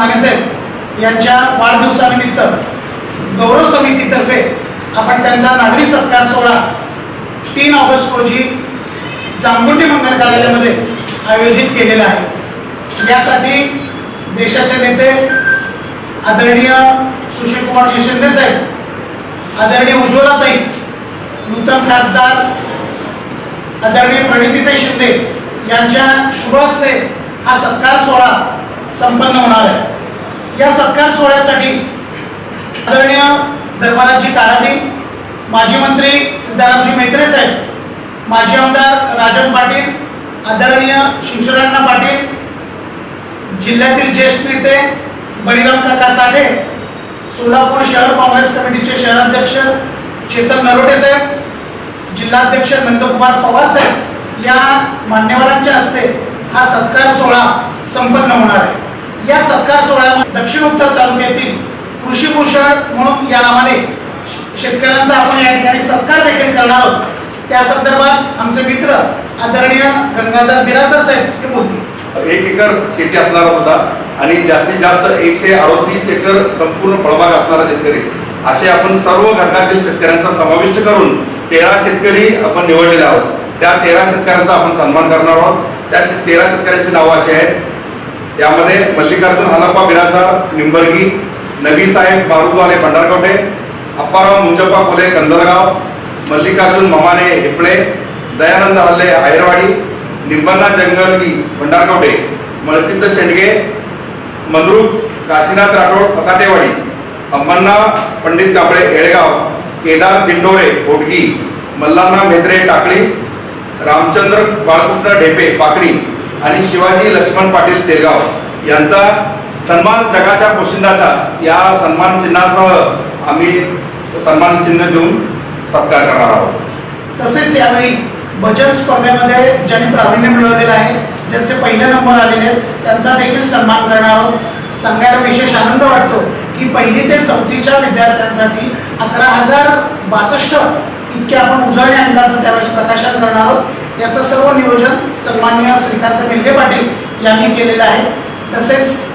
मानेसाहेब यांच्या वाढदिवसानिमित्त गौरव समितीतर्फे आपण त्यांचा नागरी सत्कार सोहळा तीन ऑगस्ट रोजी जांभुंडी मंगल कार्यालयामध्ये आयोजित केलेला आहे. यासाठी देशाचे नेते आदरणीय सुशीलकुमारजी जी शिंदेसाहेब आदरणीय उज्ज्वलाताई नूतन खासदार आदरणीय प्रणितीताई शिंदे यांच्या शुभ हस्ते हा सत्कार सोहळा संपन्न होणार आहे. या सत्कार सोहळ्यासाठी आदरणीय धर्मराजजी कारादी माजी मंत्री सिद्धारामजी मेत्रे साहेब माजी आमदार राजन पाटील आदरणीय शिवशरणा पाटील जिल्ह्यातील ज्येष्ठ नेते बळीराम काका साठे सोलापूर शहर काँग्रेस कमिटीचे शहराध्यक्ष चेतन नरोटे साहेब जिल्हाध्यक्ष नंदकुमार पवार साहेब या मान्यवरांच्या हस्ते हा सत्कार सोहळा संपन्न होणार आहे. या सत्कार सोहळ्यामध्ये दक्षिण उत्तर तालुक्यातील कृषी भूषण म्हणून या नावाने शेतकऱ्यांचा आपण या ठिकाणी सत्कार देखील करणार आहोत. त्या संदर्भात आमचे मित्र आदरणीय गंगाधर बिराजर साहेब हे बोलतील. एक एकर शेती असणारा सुद्धा आणि जास्तीत जास्त एकशे अडोतीस एकर संपूर्ण फळबाग असणारा शेतकरी असे आपण सर्व घटकातील शेतकऱ्यांचा समाविष्ट करून तेरा शेतकरी आपण निवडलेले आहोत. त्या तेरा शेतकऱ्यांचा आपण सन्मान करणार आहोत. त्या तेरा शेतकऱ्यांची नावं अशी आहेत यामध्ये मल्लिकार्जुन हलप्पा बिराजदार निंबर्गी नबी साहेब बारुदवाले भंडारकोटे अप्पाराव मुंजप्पा कोले कंदरगाव मल्लिकार्जुन ममाने हिपळे दयानंद हल्ले आयरवाडी निंबन्ना जंगलगी भंडारकोटे मळसिद्ध शेंडगे मंद्रुप काशीनाथ राठोड पकाटेवाडी अंबण्णा पंडित कांबळे येळगाव केदार दिंडोरे होटगी मल्लांना मेत्रे टाकळी रामचंद्र बाळकृष्ण ढेपे पाकडी आणि शिवाजी लक्ष्मण पाटील तेलगाव यांचा सन्मान जगाच्या पोशिंदाचा या सन्मान चिन्हासह आम्ही सन्मान चिन्ह देऊन सत्कार करणार आहोत. तसेच यावेळी भजन स्पर्धेमध्ये ज्यांनी प्रावीण्य मिळवलेलं आहे ज्यांचे पहिले नंबर आलेले आहेत त्यांचा देखील सन्मान करणार आहोत. सांगायला विशेष आनंद वाटतो की पहिली ते चौथीच्या विद्यार्थ्यांसाठी अकरा हजार बासष्ट इतके आपण उजळणी अंकाचं त्यावेळेस प्रकाशन करणार आहोत. याचं सर्व नियोजन सन्मान्य श्रीकांत मिल्हे पाटील यांनी केलेलं आहे. तसेच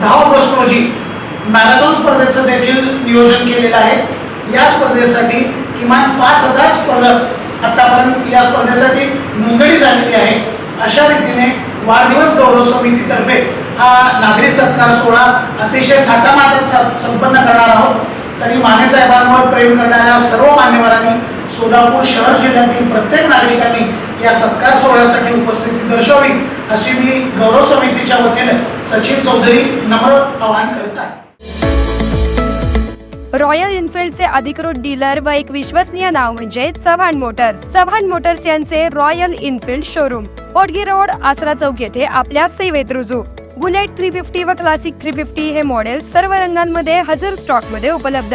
दहा ऑगस्ट रोजी मॅरेथॉन स्पर्धेचं देखील नियोजन केलेलं आहे. या स्पर्धेसाठी किमान पाच हजार स्पर्धक आतापर्यंत या स्पर्धेसाठी नोंदणी झालेली आहे. अशा रीतीने वाढदिवस गौरव समितीतर्फे हा नागरी सत्कार सोहळा अतिशय थाटामाटात स- संपन्न करणार आहोत. तरी मानेसाहेबांवर प्रेम करणाऱ्या सर्व मान्यवरांनी सोलापूर शहर जिल्ह्यातील प्रत्येक नागरिकांनी या सत्कार सोहळ्यासाठी उपस्थिती दर्शवली अशी मी गौरव समितीच्या वतीने सचिन चौधरी नम्र आवाहन करीत आहे. रॉयल इन्फिल्डचे अधिकृत डीलर व एक विश्वसनीय नाव म्हणजे चव्हाण मोटर्स. चव्हाण मोटर्स यांचे Royal Enfield showroom Potgi road Asara चौक येथे आपल्या सेवेत रुजू. बुलेट थ्री फिफ्टी व क्लासिक थ्री फिफ्टी हे मॉडेल सर्व रंगांमध्ये हजर स्टॉकमध्ये उपलब्ध.